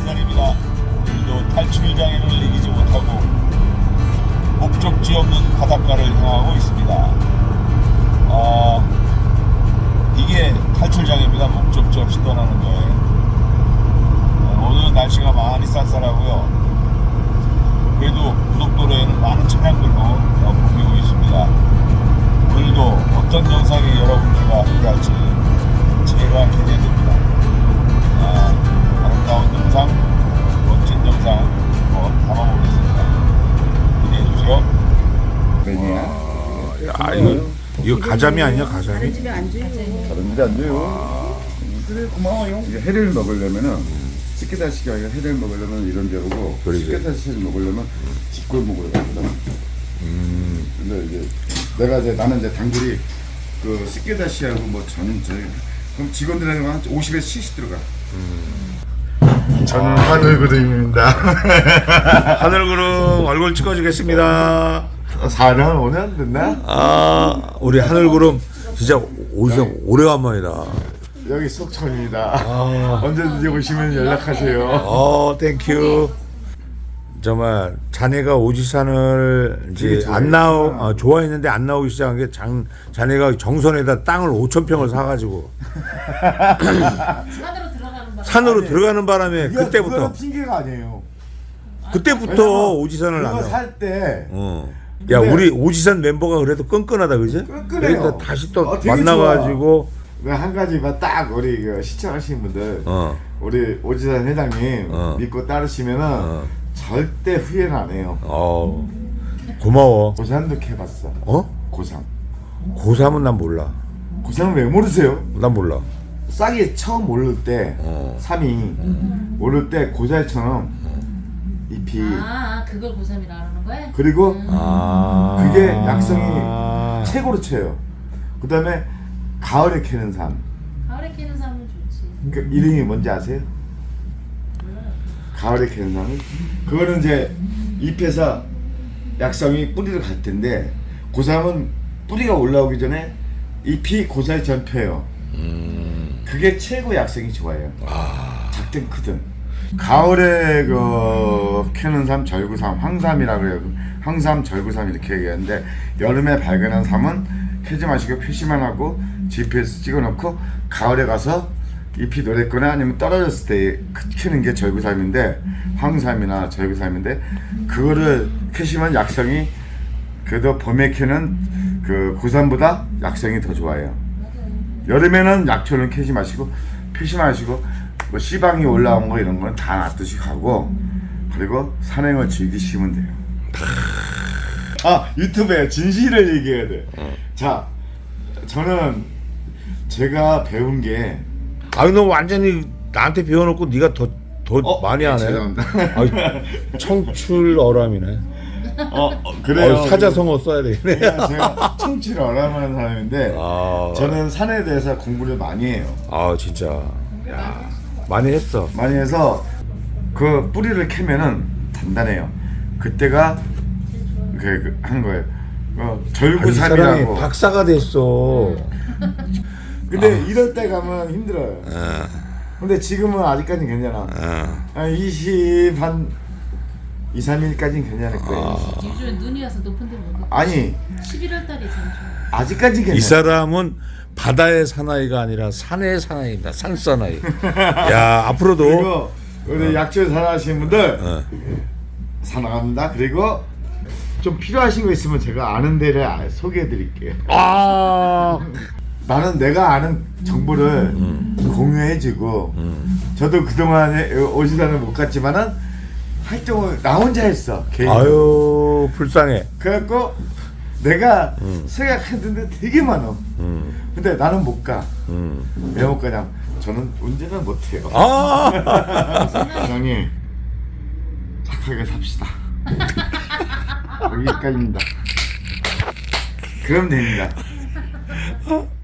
인산입니다. 오늘도 탈출 장애를 이기지 못하고 목적지 없는 바닷가를 향하고 있습니다. 어, 이게 탈출 장애입니다. 목적지 없이 떠나는. 어, 오늘 날씨가 많이 쌀쌀하고요. 그래도 고속도로에는 많은 차량들도 어, 보이고 있습니다. 오늘도 어떤 영상이 여러분들과 함께할지 제가 기대됩니다. 가자미 아니야, 가자미? 집에 안 줘요. 다른 데안 돼요. 그래 고마워요. 이게 해를 먹으려면은 스키다시가 해를 먹으려면 이런 데 오고 그러지. 스키다시를 먹으려면 먹으러 가거든. 음. 근데 이제 내가 이제 나는 이제 단골이 그 스키다시하고 뭐 저는 저희 그럼 직원들한테 한 50에서 70 들어가. 저는 하늘 그림입니다. 하늘구름 얼굴 찍어주겠습니다. 4년 5년 됐나? 아, 우리 하늘구름 진짜 오디션 오래간만이다. 여기 속천입니다. 언제든지 오시면 연락하세요. 어, 땡큐. 정말 자네가 오지산을 이제. 안 나오 어, 좋아했는데 안 나오기 시작한 게 장, 자네가 정선에다 땅을 5천 평을 사가지고 산으로 들어가는 바 산으로 들어가는 바람에 그때부터 그거는 핑계가 아니에요. 그때부터 왜냐면 오지산을 안 그거 나와. 살때 어. 야 근데- 우리 오지산 멤버가 그래도 끈끈하다 그지? 끈끈해요. 그러니까 다시 또 어, 되게 만나가지고 한 가지만 딱 우리 그 시청하시는 분들 어. 우리 오지산 회장님 어. 믿고 따르시면은 어. 절대 후회는 안 해요. 어 고마워. 고산도 캐봤어. 어? 고산. 고3은 난 몰라. 고산은 왜 모르세요? 난 몰라. 싹이 처음 오를 때 어. 삼이 오를 때 고사리처럼 잎이 아, 아, 그걸 고3이라 하는 거야? 그리고 아. 그게 약성이 아. 최고로 쳐요. 그 다음에 가을에 캐는 삶. 가을에 키는 사람은 좋지. 그 이름이 뭔지 아세요? 가을에 캐는 삶. 그거는 이제 잎에서 약성이 뿌리를 갈 텐데 고삼은 뿌리가 올라오기 전에 잎이 고사리 전펴요. 음. 그게 최고 약성이 좋아요. 작든 크든. 가을에 그 캐는 삶, 절구삼, 황삼이라고 해요. 황삼, 절구삼 이렇게 얘기하는데 여름에 발견한 삼은 캐지 마시고 표시만 하고 GPS 찍어놓고 가을에 가서 잎이 노랬거나 아니면 떨어졌을 때 캐는 게 절구삼인데 황삼이나 절구삼인데 그거를 캐시면 약성이 그래도 봄에 캐는 그 고삼보다 약성이 더 좋아요. 여름에는 약초는 캐지 마시고 피시 마시고 뭐 씨방이 올라온 거 이런 거는 다 놔두시 가고 그리고 산행을 즐기시면 돼요. 아 유튜브에 진실을 얘기해야 돼. 자 저는 제가 배운 게 아니 너 완전히 나한테 배워놓고 네가 더 더 어? 많이 하네. 죄송합니다. 아이, 청출 어람이네. 어, 어, 그래요. 어, 사자성어 써야 되네. 제가, 제가 청취를 어람하는 사람인데 아, 저는 산에 대해서 공부를 많이 해요. 아 진짜. 야 많이 했어. 많이 해서 그 뿌리를 캐면은 단단해요. 그때가 그, 그 거예요. 어, 아, 이 사람이 절구삼이라고. 박사가 됐어. 근데 이럴 때 가면 힘들어요. 어, 근데 지금은 아직까지는 괜찮아. 어. 한 20, 한 2, 3일까지는 괜찮을 거예요. 요즘에 눈이 와서 높은 데 못. 가. 아니, 11월 달이 제일 좋아. 아직까지 괜찮아. 이 사람은 바다의 사나이가 아니라 산의 사나이입니다. 산 사나이. 야 앞으로도 그리고 우리 약초 사랑하시는 분들 어. 사랑합니다. 그리고 좀 필요하신 거 있으면 제가 아는 데를 아- 소개해 드릴게요. 아 나는 내가 아는 정보를 공유해주고 저도 그동안에 오시다는 못 갔지만은 활동을 나 혼자 했어 개인 아유 불쌍해. 그래갖고 내가 생각했는데 되게 많아. 음, 근데 나는 못가. 음. 왜못 가냐 저는 운전을 못 해요. 아! 사장님 착하게 삽시다. 여기까지입니다. 그럼 됩니다